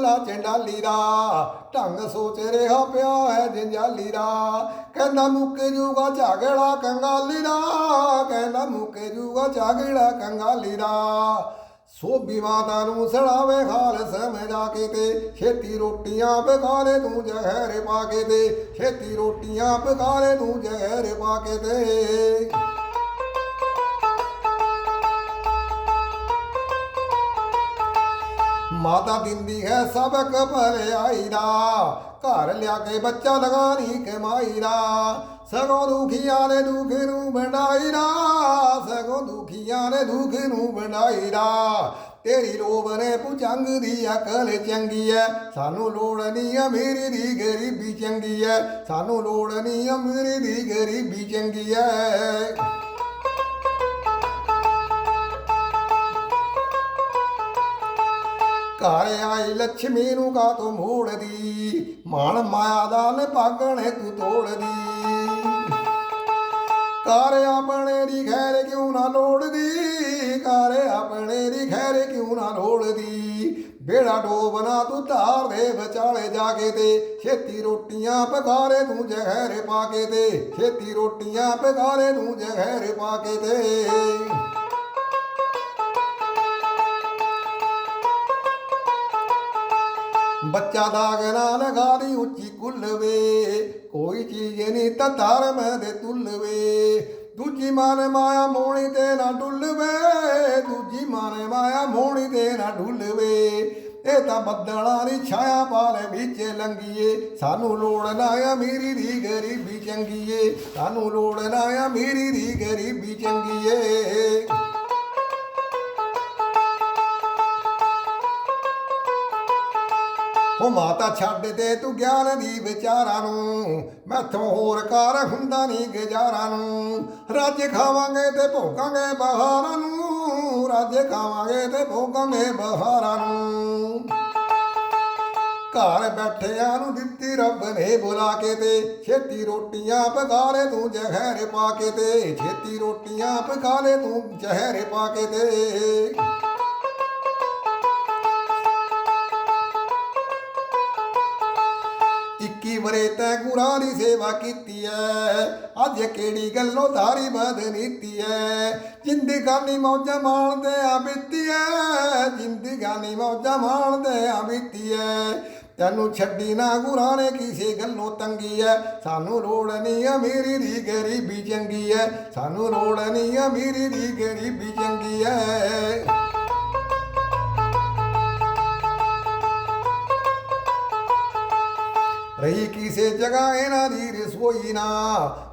ਨਾ ਚੰਡਾਲੀ ਦਾ। ਢੰਗ ਸੋਚ ਰਿਹਾ ਪਿਆ ਹੈ ਜੰਜਾਲੀ ਦਾ। ਕਹਿੰਦਾ ਮੁੱਕ ਜੂਗਾ ਝਾਗੜਾ ਕੰਗਾਲੀ ਦਾ। ਕਹਿੰਦਾ ਮੁੱਕ ਜੂਗਾ ਝਾਗੜਾ ਕੰਗਾਲੀ ਦਾ। ਸੋਭੀ ਮਾਤਾ ਨੂੰ ਸੜਾਵੇ ਖਾਲ ਸਮਝਾ ਕੇ ਤੇ। ਛੇਤੀ ਰੋਟੀਆਂ ਪਕਾਰੇ ਤੂੰ ਜ਼ਹਿਰ ਪਾ ਕੇ ਤੇ। ਛੇਤੀ ਰੋਟੀਆਂ ਪਕਾਰੇ ਤੂੰ ਜ਼ਹਿਰ ਪਾ ਕੇ ਤੇ। ਮਾਤਾ ਦਿੰਦੀ ਹੈ ਸਬਕ ਭਲਾਈ ਦਾ। ਘਰ ਲਿਆ ਕੇ ਬੱਚਾ ਲਗਾਣੀ ਕਮਾਈ ਦਾ। ਸਗੋਂ ਦੁਖੀਆਂ ਨੇ ਦੁੱਖ ਨੂੰ ਵੰਡਾਈ ਦਾ। ਸਗੋਂ ਦੁਖੀਆਂ ਨੇ ਦੁੱਖ ਨੂੰ ਵੰਡਾਈ ਦਾ। ਤੇਰੀ ਲੋਭ ਨੇ ਪੁਚੰਗ ਦੀ ਅਕਲ ਚੰਗੀ ਐ। ਸਾਨੂੰ ਲੋੜ ਨਹੀਂ ਅਮੀਰੀ ਦੀ ਗਰੀਬੀ ਚੰਗੀ ਐ। ਸਾਨੂੰ ਲੋੜ ਨਹੀਂ ਅਮੀਰੀ ਦੀ ਗਰੀਬੀ ਚੰਗੀ ਐ। ਘਰ ਆਈ ਲక్ష్ਮੀ ਨੂੰ ਕਾ ਤੂੰ ਮੋੜਦੀ? ਮਾਣ ਮਾਇਆ ਦਾ ਨਿਭਾਗਣੇ ਤੂੰ ਤੋੜਦੀ। ਕਾਰ ਆਪਣੇ ਦੀ ਖੈਰ ਕਿਉਂ ਨਾ ਲੋੜਦੀ? ਕਾਰ ਆਪਣੇ ਦੀ ਖੈਰ ਕਿਉਂ ਨਾ ਲੋੜਦੀ? ਬੇੜਾ ਡੋਬਣਾ ਤੂੰ ਧਾਰ ਦੇ ਵਿਚਾਲੇ ਜਾ ਕੇ ਤੇ, ਛੇਤੀ ਰੋਟੀਆਂ ਪਕਾਰੇ ਤੂੰ ਜ਼ਹਿਰ ਪਾ ਕੇ ਤੇ, ਛੇਤੀ ਰੋਟੀਆਂ ਪਕਾਰੇ ਤੂੰ ਜ਼ਹਿਰ ਪਾ ਕੇ ਤੇ। ਬੱਚਾ ਦਾ ਨਾ ਲਗਾਦੀ ਉੱਚੀ ਕੁੱਲਵੇ। ਕੋਈ ਚੀਜ਼ ਨਹੀਂ ਤਾਂ ਧਰਮ ਦੇ ਤੁਲਵੇ। ਦੂਜੀ ਮਾਨ ਮਾਇਆ ਮੋਣੀ ਤੇ ਨਾ ਡੁੱਲਵੇ। ਦੂਜੀ ਮਾਨ ਮਾਇਆ ਮੋਣੀ ਤੇ ਨਾ ਡੁੱਲਵੇ। ਇਹ ਤਾਂ ਬੱਦਲਾਂ ਦੀ ਛਾਇਆ ਪਾਲੇ ਵਿੱਚ ਲੰਗੀਏ ਸਾਨੂੰ ਲੋੜ ਨਾ ਅਮੀਰੀ ਦੀ ਗਰੀਬੀ ਚੰਗੀਏ। ਸਾਨੂੰ ਲੋੜ ਨਾ ਅਮੀਰੀ ਦੀ ਗਰੀਬੀ ਚੰਗੀਏ। ਉਹ ਮਾਤਾ ਛੱਡ ਦੇ ਤੂੰ ਗਿਆਨ ਦੀ ਵਿਚਾਰਾਂ ਨੂੰ। ਮੈਥੋਂ ਹੋਰ ਕਾਰ ਹੁੰਦਾ ਨਹੀਂ ਗੁਜ਼ਾਰਾਂ ਨੂੰ। ਰੱਜ ਖਾਵਾਂਗੇ ਤੇ ਭੋਗਾਂਗੇ ਬਹਾਰਾਂ ਨੂੰ। ਰੱਜ ਖਾਵਾਂਗੇ ਤੇ ਭੋਗਾਂਗੇ ਬਹਾਰਾਂ ਨੂੰ। ਘਰ ਬੈਠਿਆਂ ਨੂੰ ਦਿੱਤੀ ਰੱਬ ਨੇ ਬੁਲਾ ਕੇ ਤੇ, ਛੇਤੀ ਰੋਟੀਆਂ ਪਕਾ ਤੂੰ ਜ਼ਹਿਰ ਪਾ ਕੇ ਤੇ, ਛੇਤੀ ਰੋਟੀਆਂ ਪਕਾਲੇ ਤੂੰ ਜ਼ਹਿਰ ਪਾ ਕੇ ਤੇ। ਇੱਕੀ ਵਰੇ ਤੈ ਗੁਰਾਂ ਦੀ ਸੇਵਾ ਕੀਤੀ ਐ? ਅੱਜ ਕਿਹੜੀ ਗੱਲੋਂ ਧਾਰੀ ਬਦਨੀਤੀ ਐ? ਜ਼ਿੰਦਗਾਨੀ ਮੌਜਾਂ ਮਾਣਦੇ ਆ ਬੀਤੀ ਐ। ਜ਼ਿੰਦਗਾਨੀ ਮੌਜਾਂ ਮਾਣਦੇ ਆ ਬੀਤੀ ਐ। ਤੈਨੂੰ ਛੱਡੀ ਨਾ ਗੁਰਾਂ ਨੇ ਕਿਸੇ ਗੱਲੋਂ ਤੰਗੀ ਐ। ਸਾਨੂੰ ਲੋੜ ਨਹੀਂ ਅਮੀਰੀ ਦੀ ਗਰੀਬੀ ਚੰਗੀ ਐ। ਸਾਨੂੰ ਲੋੜ ਨਹੀਂ ਅਮੀਰੀ ਦੀ ਗਰੀਬੀ ਚੰਗੀ ਐ। ਰਹੀ ਕਿਸੇ ਜਗ੍ਹਾ ਇਹਨਾਂ ਦੀ ਰਸੋਈ ਨਾ?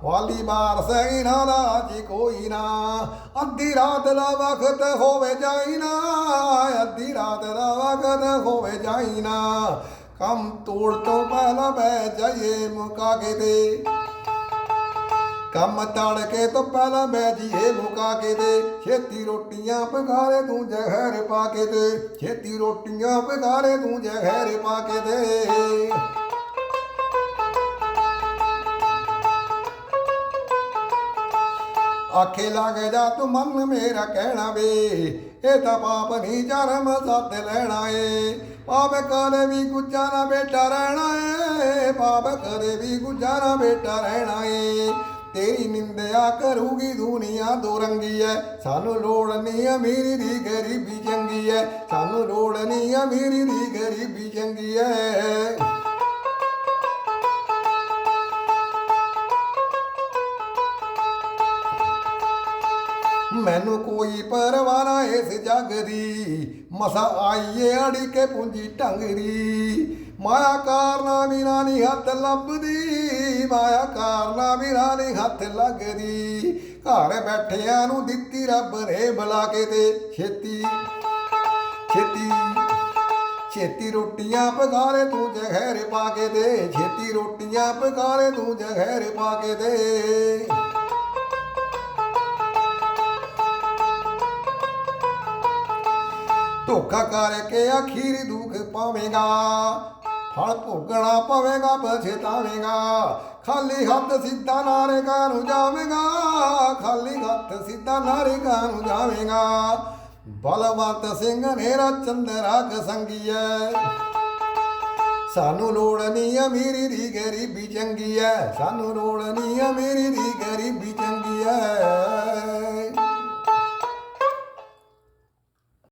ਵਾਲੀ ਬਾਰ ਇਹਨਾਂ ਦਾ ਜੀ ਕੋਈ ਨਾ। ਅੱਧੀ ਰਾਤ ਦਾ ਵਕਤ ਹੋਵੇ ਜਾਈ ਨਾ, ਅੱਧੀ ਰਾਤ ਦਾ ਵਕਤ ਹੋਵੇ ਜਾਈ ਨਾ। ਕੰਮ ਤੋੜ ਤੋਂ ਪਹਿਲਾਂ ਬਹਿ ਜਾਈਏ ਮੁਕਾ ਕੇ ਦੇ ਕੰਮ ਤੜ ਤੋਂ ਪਹਿਲਾਂ ਬਹਿ ਜੀਏ ਮੁਕਾ ਕੇ ਦੇ ਛੇਤੀ ਰੋਟੀਆਂ ਪਕਾਰੇ ਤੂੰ ਜ਼ਹਿਰ ਪਾ ਕੇ ਦੇ ਛੇਤੀ ਰੋਟੀਆਂ ਪਕਾਰੇ ਤੂੰ ਜ਼ਹਿਰ ਪਾ ਕੇ ਦੇ ਆਖੇ ਲਾਗੇ ਜਾ ਤੂੰ ਮਨ ਮੇਰਾ ਕਹਿਣਾ ਵੇ। ਇਹ ਤਾਂ ਪਾਪ ਨਹੀਂ ਜਨਮ ਸੱਤ ਲੈਣਾ ਏ। ਪਾਪ ਕਰੇ ਵੀ ਗੁਜ਼ਾਰਾ ਬੇਟਾ ਰਹਿਣਾ ਏ। ਪਾਪ ਕਰੇ ਵੀ ਗੁਜ਼ਾਰਾ ਬੇਟਾ ਰਹਿਣਾ ਏ। ਤੇਰੀ ਨਿੰਦਿਆ ਕਰੂਗੀ ਦੁਨੀਆ ਦੋ ਰੰਗੀ ਐ ਸਾਨੂੰ ਲੋੜ ਨਹੀਂ ਅਮੀਰੀ ਦੀ ਗਰੀਬੀ ਚੰਗੀ ਐ ਸਾਨੂੰ ਲੋੜ ਨਹੀਂ ਅਮੀਰੀ ਦੀ ਗਰੀਬੀ ਚੰਗੀ ਐ ਮੈਨੂੰ ਕੋਈ ਪਰਵਾਹ ਨਾ ਇਸ ਜੱਗ ਦੀ। ਮਸਾ ਆਈਏ ਅੜੀ ਕੇ ਪੁੰਜੀ ਢੰਗ ਮਾਇਆ ਕਾਰਨਾ ਬਿਨਾ ਨਹੀਂ ਹੱਥ ਲੱਭਦੀ। ਮਾਇਆ ਕਾਰਨਾ ਬਿਨਾ ਨਹੀਂ ਹੱਥ ਲੱਗਦੀ। ਘਰ ਬੈਠਿਆਂ ਨੂੰ ਦਿੱਤੀ ਰੱਬ ਨੇ ਬੁਲਾ ਕੇ ਤੇ ਛੇਤੀ ਛੇਤੀ ਛੇਤੀ ਰੋਟੀਆਂ ਪਕਾ ਲੈ ਤੂੰ ਜ਼ਹਿਰ ਪਾ ਕੇ ਦੇ ਛੇਤੀ ਰੋਟੀਆਂ ਪਕਾ ਲੈ ਤੂੰ ਜ਼ਹਿਰ ਪਾ ਕੇ ਦੇ ਧੋਖਾ ਕਰਕੇ ਅਖੀਰ ਦੁੱਖ ਪਾਵੇਂਗਾ। ਫਲ ਭੋਗਣਾ ਪਵੇਗਾ ਪਛਤਾਵੇਂਗਾ ਖਾਲੀ ਹੱਥ ਸਿੱਧਾ ਨਾਰੇਗਾ ਨੂੰ ਜਾਵੇਂਗਾ। ਖਾਲੀ ਹੱਥ ਸਿੱਧਾ ਨਾਰੇਗਾ ਨੂੰ ਜਾਵੇਂਗਾ। ਬਲਵੰਤ ਸਿੰਘ ਨੇਰਾ ਚੰਦਰਾ ਸੰਗੀਐ। ਸਾਨੂੰ ਲੋੜ ਨਹੀਂ ਅਮੀਰੀ ਦੀ ਗਰੀਬੀ ਚੰਗੀ ਐ। ਸਾਨੂੰ ਲੋੜ ਨਹੀਂ ਅਮੀਰੀ ਦੀ ਗਰੀਬੀ ਚੰਗੀ ਐ।